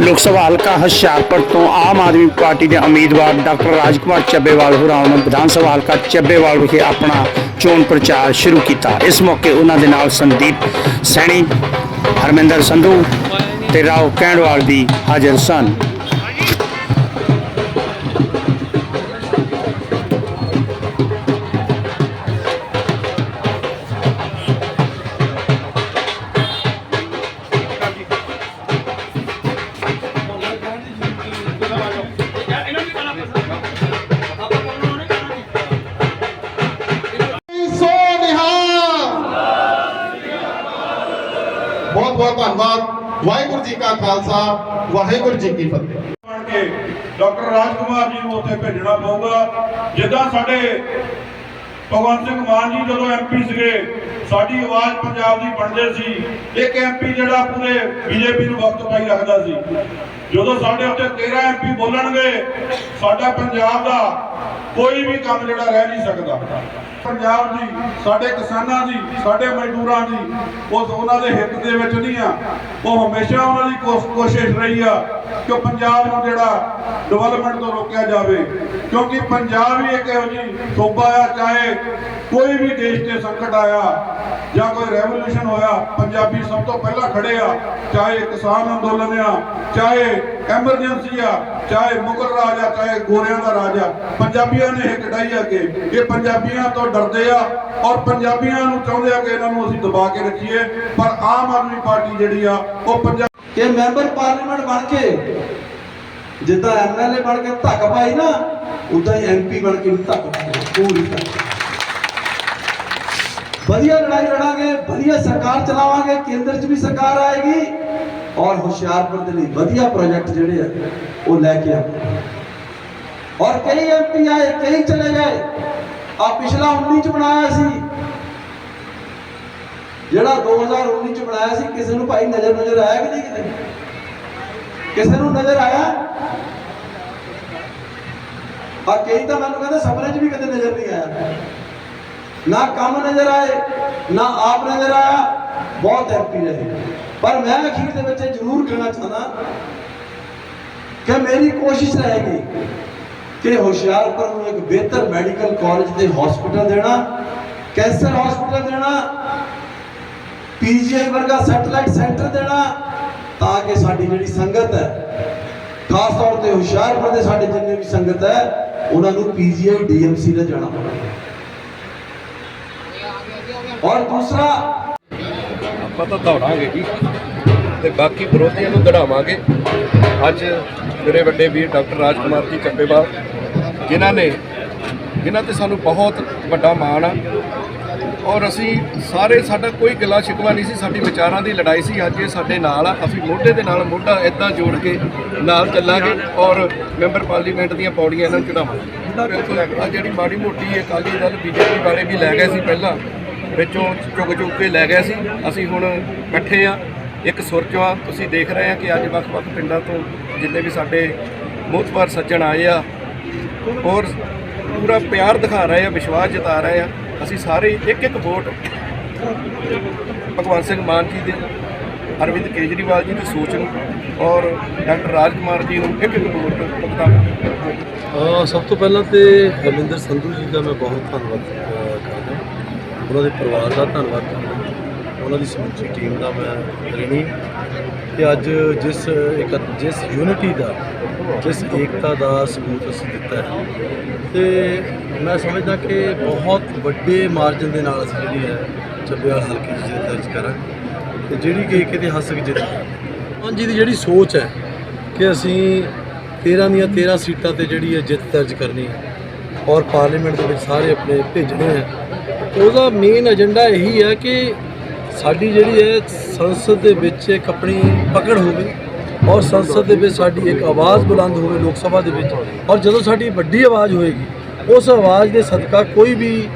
ਲੋਕ ਸਭਾ ਹਲਕਾ ਹੁਸ਼ਿਆਰਪੁਰ ਤੋਂ ਆਮ ਆਦਮੀ ਪਾਰਟੀ ਦੇ ਉਮੀਦਵਾਰ ਡਾਕਟਰ ਰਾਜਕੁਮਾਰ ਚੱਬੇਵਾਲ ਹੋਰਾਂ ਨੇ ਵਿਧਾਨ ਸਭਾ ਹਲਕਾ ਚੱਬੇਵਾਲ ਵਿਖੇ ਆਪਣਾ ਚੋਣ ਪ੍ਰਚਾਰ ਸ਼ੁਰੂ ਕੀਤਾ। ਇਸ ਮੌਕੇ ਉਹਨਾਂ ਦੇ ਨਾਲ ਸੰਦੀਪ ਸੈਣੀ, ਹਰਮਿੰਦਰ ਸੰਧੂ ਤੇ ਰਾਓ ਕੈਂਡਵਾਲ ਵੀ ਹਾਜ਼ਰ ਸਨ। ਧੰਨਵਾਦ। ਵਾਹਿਗੁਰੂ ਜੀ ਕਾ ਖਾਲਸਾ, ਵਾਹਿਗੁਰੂ ਜੀ ਕੀ ਫਤਿਹ। ਡਾਕਟਰ ਰਾਜਕੁਮਾਰ ਜੀ ਨੂੰ ਉੱਥੇ ਭੇਜਣਾ ਪਊਗਾ। ਜਿੱਦਾਂ ਸਾਡੇ ਭਗਵੰਤ ਸਿੰਘ ਮਾਨ ਜੀ ਜਦੋਂ ਐਮਪੀ ਸੀਗੇ, ਸਾਡੀ ਆਵਾਜ਼ ਪੰਜਾਬ ਦੀ ਬਣਦੇ ਸੀ। ਇੱਕ ਐਮਪੀ ਜਿਹੜਾ ਪੂਰੇ ਬੀਜੇਪੀ ਨੂੰ ਵਕਤ ਪਾਈ ਰੱਖਦਾ ਸੀ। ਜਦੋਂ ਸਾਡੇ ਉੱਤੇ 13 ਐਮਪੀ ਬੋਲਣਗੇ, ਸਾਡਾ ਪੰਜਾਬ ਦਾ ਕੋਈ ਵੀ ਕੰਮ ਜਿਹੜਾ ਰਹਿ ਨਹੀਂ ਸਕਦਾ। ਪੰਜਾਬ ਦੀ ਸਾਡੇ ਕਿਸਾਨਾਂ ਦੀ ਸਾਡੇ ਮਜ਼ਦੂਰਾਂ ਦੀ ਉਸ ਉਹਨਾਂ ਦੇ ਹਿੱਤ ਦੇ ਵਿੱਚ ਨਹੀਂ ਆ। ਉਹ ਹਮੇਸ਼ਾ ਉਹਨਾਂ ਦੀ ਕੋਸ਼- ਕੋਸ਼ਿਸ਼ ਰਹੀ ਆ ਕਿ ਪੰਜਾਬ ਨੂੰ ਜਿਹੜਾ ਡਿਵੈਲਪਮੈਂਟ ਤੋਂ ਰੋਕਿਆ ਜਾਵੇ। ਕਿਉਂਕਿ ਪੰਜਾਬ ਹੀ ਇੱਕ ਇਹੋ ਜਿਹੀ ਸੂਬਾ ਆ, ਚਾਹੇ ਕੋਈ ਵੀ ਦੇਸ਼ ਤੇ ਸੰਕਟ ਆਇਆ ਜਾਂ ਕੋਈ ਰੈਵੋਲੂਸ਼ਨ ਹੋਇਆ, ਪੰਜਾਬੀ ਸਭ ਤੋਂ ਪਹਿਲਾਂ ਖੜੇ ਆ, ਚਾਹੇ ਕਿਸਾਨ ਅੰਦੋਲਨ ਆ, ਚਾਹੇ ਐਮਰਜੈਂਸੀ ਆ, ਚਾਹੇ ਮੁਗਲ ਰਾਜ ਆ, ਚਾਹੇ ਗੋਰਿਆਂ ਦਾ ਰਾਜ ਆ, ਪੰਜਾਬੀਆਂ ਨੇ ਇਹ ਕਢਾਈ ਅੱਗੇ। ਇਹ ਪੰਜਾਬੀਆਂ ਤੋਂ ਡਰਦੇ ਆ ਔਰ ਪੰਜਾਬੀਆਂ ਨੂੰ ਚਾਹੁੰਦੇ ਆ ਕਿ ਇਹਨਾਂ ਨੂੰ ਅਸੀਂ ਦਬਾ ਕੇ ਰੱਖੀਏ, ਪਰ ਆਮ ਆਦਮੀ ਪਾਰਟੀ ਜਿਹੜੀ ਆ, ਉਹ ਪੰਜਾਬ ਕਿ ਮੈਂਬਰ ਪਾਰਲੀਮੈਂਟ ਬਣ ਕੇ ਜਿੱਦਾਂ ਐਮਐਲਏ ਬਣ ਕੇ ਧੱਕ ਪਾਈ ਨਾ, ਉਦਾਂ ਹੀ ਐਮਪੀ ਬਣ ਕੇ ਵੀ ਧੱਕ ਪਾਈ। ਪੂਰੀ ਤਰ੍ਹਾਂ। ਵਧੀਆ ਲੜਾਈ ਲੜਾਂਗੇ, ਵਧੀਆ ਸਰਕਾਰ ਚਲਾਵਾਂਗੇ, ਕੇਂਦਰ 'ਚ ਵੀ ਸਰਕਾਰ ਆਏਗੀ ਔਰ ਹੁਸ਼ਿਆਰਪੁਰ ਦੇ ਲਈ ਵਧੀਆ ਪ੍ਰੋਜੈਕਟ ਜਿਹੜੇ ਆ, ਉਹ ਲੈ ਕੇ ਆਵਾਂਗੇ। ਔਰ ਕਈ ਐਮਪੀ ਆਏ, ਕਈ ਚਲੇ ਗਏ। ਆ ਪਿਛਲਾ 19 ਚ ਬਣਾਇਆ ਸੀ। ਜਿਹੜਾ 2019 ਚ ਬਣਾਇਆ ਸੀ, ਕਿਸੇ ਨੂੰ ਭਾਈ ਨਜ਼ਰ ਨਜ਼ਰ ਆਇਆ ਕਿ ਨਹੀਂ ਕਿਤੇ? ਕਿਸੇ ਨੂੰ ਨਜ਼ਰ ਆਇਆ? ਆ ਕਈ ਤਾਂ ਮੈਨੂੰ ਕਹਿੰਦੇ ਸੁਪਨੇ 'ਚ ਵੀ ਕਦੇ ਨਜ਼ਰ ਨਹੀਂ ਆਇਆ। ਨਾ ਕੰਮ ਨਜ਼ਰ ਆਏ, ਨਾ ਆਪ ਨਜ਼ਰ ਆਇਆ, ਬਹੁਤ ਹੈਪੀ ਰਹੇ। ਪਰ ਮੈਂ ਅਖੀਰ ਦੇ ਵਿੱਚ ਜ਼ਰੂਰ ਕਹਿਣਾ ਚਾਹੁੰਦਾ ਕਿ ਮੇਰੀ ਕੋਸ਼ਿਸ਼ ਰਹੇਗੀ ਕਿ ਹੁਸ਼ਿਆਰਪੁਰ ਨੂੰ ਇੱਕ ਬਿਹਤਰ ਮੈਡੀਕਲ ਕਾਲਜ ਤੇ ਹਸਪੀਟਲ ਦੇਣਾ, ਕੈਂਸਰ ਹਸਪੀਟਲ ਦੇਣਾ, ਪੀਜੀਆਈ ਵਰਗਾ ਸੈਟਲਾਈਟ ਸੈਂਟਰ ਦੇਣਾ, ਤਾਂ ਕਿ ਸਾਡੀ ਜਿਹੜੀ ਸੰਗਤ ਹੈ ਖਾਸ ਤੌਰ ਤੇ ਹੁਸ਼ਿਆਰਪੁਰ ਦੇ ਸਾਡੇ ਜਿੰਨੇ ਵੀ ਸੰਗਤ ਹੈ, ਉਹਨਾਂ ਨੂੰ ਪੀਜੀਆਈ, ਡੀਐਮਸੀ ਨਾਲ ਜਾਣਾ ਪਵੇ ਔਰ ਦੂਸਰਾ, ਆਪਾਂ ਤਾਂ ਦੌੜਾਂਗੇ ਜੀ, ਤੇ ਬਾਕੀ ਵਿਰੋਧੀਆਂ ਨੂੰ ਦੜਾਵਾਂਗੇ ਅੱਜ ਮੇਰੇ ਵੱਡੇ ਵੀਰ ਡਾਕਟਰ ਰਾਜਕੁਮਾਰ ਜੀ ਚੱਬੇਵਾਲ ਜਿਨ੍ਹਾਂ ਨੇ ਜਿਨ੍ਹਾਂ ਤੇ ਸਾਨੂੰ ਬਹੁਤ ਵੱਡਾ ਮਾਣ ਆ ਔਰ ਅਸੀਂ ਸਾਰੇ ਸਾਡਾ ਕੋਈ ਗਿਲਾ ਸ਼ਿਕਵਾ ਨਹੀਂ ਸੀ, ਸਾਡੀ ਵਿਚਾਰਾਂ ਦੀ ਲੜਾਈ ਸੀ, ਅੱਜ ਇਹ ਸਾਡੇ ਨਾਲ ਆ। ਅਸੀਂ ਮੋਢੇ ਦੇ ਨਾਲ ਮੋਢਾ ਇਦਾਂ ਜੋੜ ਕੇ ਨਾਲ ਚੱਲਾਂਗੇ ਔਰ ਮੈਂਬਰ ਪਾਰਲੀਮੈਂਟ ਦੀਆਂ ਪੌੜੀਆਂ ਇਹਨਾਂ ਨੂੰ ਚੜਾਵਾਂਗੇ ਬਿਲਕੁਲ। ਆ ਜਿਹੜੀ ਮਾੜੀ ਮੋਟੀ ਅਕਾਲੀ ਦਲ ਬੀਜੇਪੀ ਵਾਲੇ ਵੀ ਲੈ ਗਏ ਸੀ ਪਹਿਲਾਂ, ਵਿੱਚੋਂ ਚੁੱਕ ਚੁੱਕ ਕੇ ਲੈ ਗਏ ਸੀ। ਅਸੀਂ ਹੁਣ ਇਕੱਠੇ ਆ, ਇੱਕ ਸੁਰ ਚੋਂ ਆ। ਤੁਸੀਂ ਦੇਖ ਰਹੇ ਆ ਕਿ ਅੱਜ ਵੱਖ-ਵੱਖ ਪਿੰਡਾਂ ਤੋਂ ਜਿੰਨੇ ਵੀ ਸਾਡੇ ਮੁਹਤਬਰ ਸੱਜਣ ਆਏ ਆ, ਔਰ ਪੂਰਾ ਪਿਆਰ ਦਿਖਾ ਰਹੇ ਆ, ਵਿਸ਼ਵਾਸ ਜਤਾ ਰਹੇ ਆ। ਅਸੀਂ ਸਾਰੇ ਇੱਕ ਇੱਕ ਵੋਟ ਭਗਵੰਤ ਸਿੰਘ ਮਾਨ ਜੀ ਦੇ, ਅਰਵਿੰਦ ਕੇਜਰੀਵਾਲ ਜੀ ਦੀ ਸੋਚ ਨੂੰ ਔਰ ਡਾਕਟਰ ਰਾਜਕੁਮਾਰ ਜੀ ਨੂੰ ਇੱਕ ਇੱਕ ਵੋਟ ਭੁਗਤਾਨ ਸਭ ਤੋਂ ਪਹਿਲਾਂ ਤੇ ਹਰਮਿੰਦਰ ਸੰਧੂ ਜੀ ਦਾ ਮੈਂ ਬਹੁਤ ਧੰਨਵਾਦ, ਅਹ, ਕਰਦਾ ਉਹਨਾਂ ਦੇ ਪਰਿਵਾਰ ਦਾ ਧੰਨਵਾਦ ਕਰਦਾ ਉਹਨਾਂ ਦੀ ਸਮੁੱਚੀ ਟੀਮ ਦਾ ਮੈਂ ਰਿਣੀ। ਕਿ ਅੱਜ ਜਿਸ ਇੱਕ ਜਿਸ ਯੂਨਿਟੀ ਦਾ, ਜਿਸ ਏਕਤਾ ਦਾ ਸਬੂਤ ਅਸੀਂ ਦਿੱਤਾ ਹੈ। ਤੇ ਮੈਂ ਸਮਝਦਾ ਕਿ ਬਹੁਤ ਵੱਡੇ ਮਾਰਜਨ ਦੇ ਨਾਲ ਅਸੀਂ ਜਿਹੜੀ ਹੈ ਚੱਬਿਆਲ ਹਲਕੀ ਜਿੱਤ ਦਰਜ ਕਰਾਂਗੇ। ਤੇ ਜਿਹੜੀ ਕਿ ਇੱਕ ਇਤਿਹਾਸਕ ਜਿੱਤ ਹੈ। ਹਾਂਜੀ ਦੀ ਜਿਹੜੀ ਸੋਚ ਹੈ ਕਿ ਅਸੀਂ 13 ਦੀਆਂ 13 ਸੀਟਾਂ ਤੇ ਜਿਹੜੀ ਹੈ ਜਿੱਤ ਦਰਜ ਕਰਨੀ ਹੈ ਔਰ ਪਾਰਲੀਮੈਂਟ ਦੇ ਵਿੱਚ ਸਾਰੇ ਆਪਣੇ ਭੇਜਣੇ ਹੈ, ਉਹਦਾ ਮੇਨ ਏਜੰਡਾ ਇਹੀ ਹੈ ਕਿ ਸਾਡੀ ਜਿਹੜੀ ਹੈ ਸੰਸਦ ਦੇ ਵਿੱਚ ਇੱਕ ਆਪਣੀ ਪਕੜ ਹੋਵੇ ਔਰ ਸੰਸਦ ਦੇ ਵਿੱਚ ਸਾਡੀ ਇੱਕ ਆਵਾਜ਼ ਬੁਲੰਦ ਹੋਵੇ ਲੋਕ ਸਭਾ ਦੇ ਵਿੱਚ ਔਰ ਜਦੋਂ ਸਾਡੀ ਵੱਡੀ ਆਵਾਜ਼ ਹੋਏਗੀ, ਉਸ ਆਵਾਜ਼ ਦੇ ਸਦਕਾ ਕੋਈ ਵੀ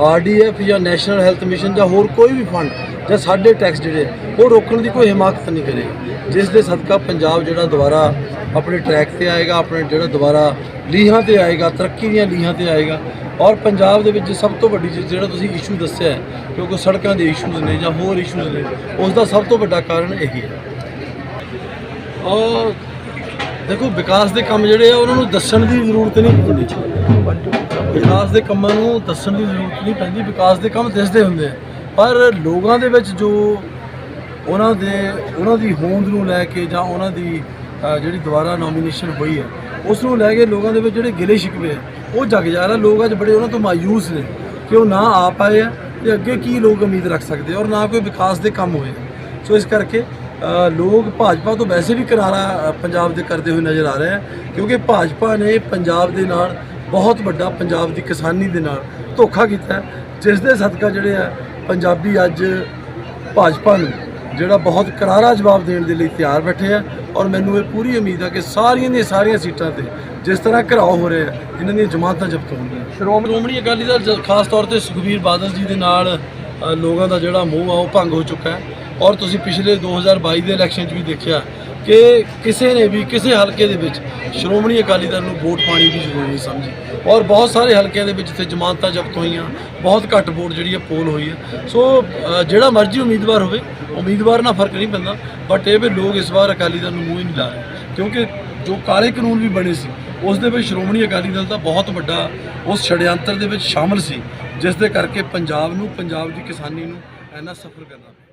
ਆਰਡੀਐਫ ਜਾਂ ਨੈਸ਼ਨਲ ਹੈਲਥ ਮਿਸ਼ਨ ਜਾਂ ਹੋਰ ਕੋਈ ਵੀ ਫੰਡ ਜਾਂ ਸਾਡੇ ਟੈਕਸ ਜਿਹੜੇ, ਉਹ ਰੋਕਣ ਦੀ ਕੋਈ ਹਿਮਾਕਤ ਨਹੀਂ ਕਰੇਗਾ। ਜਿਸ ਦੇ ਸਦਕਾ ਪੰਜਾਬ ਜਿਹੜਾ ਦੁਬਾਰਾ ਆਪਣੇ ਟਰੈਕ ਤੇ ਆਏਗਾ ਆਪਣੇ ਜਿਹੜਾ ਦੁਬਾਰਾ ਲੀਹਾਂ ਤੇ ਆਏਗਾ ਤਰੱਕੀ ਦੀਆਂ ਲੀਹਾਂ ਤੇ ਆਏਗਾ। ਔਰ ਪੰਜਾਬ ਦੇ ਵਿੱਚ ਸਭ ਤੋਂ ਵੱਡੀ ਚੀਜ਼ ਜਿਹੜਾ ਤੁਸੀਂ ਇਸ਼ੂ ਦੱਸਿਆ ਹੈ, ਕਿਉਂਕਿ ਸੜਕਾਂ ਦੇ ਇਸ਼ੂਜ਼ ਨੇ ਜਾਂ ਹੋਰ ਇਸ਼ੂਜ਼ ਨੇ ਉਸ ਦਾ ਸਭ ਤੋਂ ਵੱਡਾ ਕਾਰਨ ਇਹੀ ਹੈ। ਔਰ ਦੇਖੋ ਵਿਕਾਸ ਦੇ ਕੰਮ ਜਿਹੜੇ ਆ ਉਹਨਾਂ ਨੂੰ ਦੱਸਣ ਦੀ ਜ਼ਰੂਰਤ ਨਹੀਂ ਪੈਂਦੀ ਵਿਕਾਸ ਦੇ ਕੰਮਾਂ ਨੂੰ ਦੱਸਣ ਦੀ ਜ਼ਰੂਰਤ ਨਹੀਂ ਪੈਂਦੀ ਵਿਕਾਸ ਦੇ ਕੰਮ ਦਿਸਦੇ ਹੁੰਦੇ ਆ। ਪਰ ਲੋਕਾਂ ਦੇ ਵਿੱਚ ਜੋ ਉਹਨਾਂ ਦੇ ਉਹਨਾਂ ਦੀ ਹੋਂਦ ਨੂੰ ਲੈ ਕੇ ਜਾਂ ਉਹਨਾਂ ਦੀ ਜਿਹੜੀ ਦੁਬਾਰਾ ਨੋਮੀਨੇਸ਼ਨ ਹੋਈ ਹੈ, ਉਸ ਨੂੰ ਲੈ ਕੇ ਲੋਕਾਂ ਦੇ ਵਿੱਚ ਜਿਹੜੇ ਗਿਲੇ ਸ਼ਿਕਵੇ ਆ ਉਹ ਜਗ ਜਾ ਰਿਹਾ ਲੋਕ ਅੱਜ ਬੜੇ ਉਹਨਾਂ ਤੋਂ ਮਾਯੂਸ ਨੇ ਕਿ ਉਹ ਨਾ ਆ ਪਾਏ ਆ ਤੇ ਅੱਗੇ ਕੀ ਲੋਕ ਉਮੀਦ ਰੱਖ ਸਕਦੇ ਔਰ ਨਾ ਕੋਈ ਵਿਕਾਸ ਦੇ ਕੰਮ ਹੋਏ ਸੋ ਇਸ ਕਰਕੇ ਲੋਕ ਭਾਜਪਾ ਤੋਂ ਵੈਸੇ ਵੀ ਕਿਨਾਰਾ ਪੰਜਾਬ ਦੇ ਕਰਦੇ ਹੋਏ ਨਜ਼ਰ ਆ ਰਹੇ ਆ, ਕਿਉਂਕਿ ਭਾਜਪਾ ਨੇ ਪੰਜਾਬ ਦੇ ਨਾਲ ਬਹੁਤ ਵੱਡਾ ਪੰਜਾਬ ਦੀ ਕਿਸਾਨੀ ਦੇ ਨਾਲ ਧੋਖਾ ਕੀਤਾ ਜਿਸ ਦੇ ਸਦਕਾ ਜਿਹੜੇ ਆ, ਪੰਜਾਬੀ ਅੱਜ ਭਾਜਪਾ ਨੂੰ ਜਿਹੜਾ ਬਹੁਤ ਕਰਾਰਾ ਜਵਾਬ ਦੇਣ ਦੇ ਲਈ ਤਿਆਰ ਬੈਠੇ ਆ ਔਰ ਮੈਨੂੰ ਇਹ ਪੂਰੀ ਉਮੀਦ ਆ ਕਿ ਸਾਰੀਆਂ ਦੀਆਂ ਸਾਰੀਆਂ ਸੀਟਾਂ ਤੇ ਜਿਸ ਤਰ੍ਹਾਂ ਘਰਾਓ ਹੋ ਰਿਹਾ, ਇਹਨਾਂ ਦੀਆਂ ਜਮਾਤਾਂ ਜ਼ਬਤ ਹੋਣਗੀਆਂ। ਸ਼੍ਰੋਮਣੀ ਅਕਾਲੀ ਦਲ ਖਾਸ ਤੌਰ ਤੇ ਸੁਖਬੀਰ ਬਾਦਲ ਜੀ ਦੇ ਨਾਲ ਲੋਕਾਂ ਦਾ ਜਿਹੜਾ ਮੋਹ ਆ, ਉਹ ਭੰਗ ਹੋ ਚੁੱਕਾ ਹੈ। ਔਰ ਤੁਸੀਂ ਪਿਛਲੇ 2022 ਦੇ ਇਲੈਕਸ਼ਨ 'ਚ ਵੀ ਦੇਖਿਆ ਕਿ ਕਿਸੇ ਨੇ ਵੀ ਕਿਸੇ ਹਲਕੇ ਦੇ ਵਿੱਚ ਸ਼੍ਰੋਮਣੀ ਅਕਾਲੀ ਦਲ ਨੂੰ ਵੋਟ ਪਾਣੀ ਦੀ ਜ਼ਰੂਰਤ ਨਹੀਂ ਸਮਝੀ। ਔਰ ਬਹੁਤ ਸਾਰੇ ਹਲਕਿਆਂ ਦੇ ਵਿੱਚ ਜਿੱਥੇ ਜ਼ਮਾਨਤਾਂ ਜ਼ਬਤ ਹੋਈਆਂ, ਬਹੁਤ ਘੱਟ ਵੋਟ ਜਿਹੜੀ ਹੈ ਪੋਲ ਹੋਈ ਹੈ। ਸੋ ਜਿਹੜਾ ਮਰਜ਼ੀ ਉਮੀਦਵਾਰ ਹੋਵੇ, ਉਮੀਦਵਾਰ ਨਾਲ ਫ਼ਰਕ ਨਹੀਂ ਪੈਂਦਾ ਬਟ ਇਹ ਵੀ ਲੋਕ ਇਸ ਵਾਰ ਅਕਾਲੀ ਦਲ ਨੂੰ ਮੂੰਹ ਹੀ ਨਹੀਂ ਲਾ ਰਹੇ। ਕਿਉਂਕਿ ਜੋ ਕਾਲੇ ਕਾਨੂੰਨ ਵੀ ਬਣੇ ਸੀ, ਉਸ ਦੇ ਵਿੱਚ ਸ਼੍ਰੋਮਣੀ ਅਕਾਲੀ ਦਲ ਦਾ ਬਹੁਤ ਵੱਡਾ ਉਸ ਛੜਯੰਤਰ ਦੇ ਵਿੱਚ ਸ਼ਾਮਲ ਸੀ, ਜਿਸ ਦੇ ਕਰਕੇ ਪੰਜਾਬ ਨੂੰ, ਪੰਜਾਬ ਦੀ ਕਿਸਾਨੀ ਨੂੰ ਇੰਨਾ ਸਫਰ ਕਰਨਾ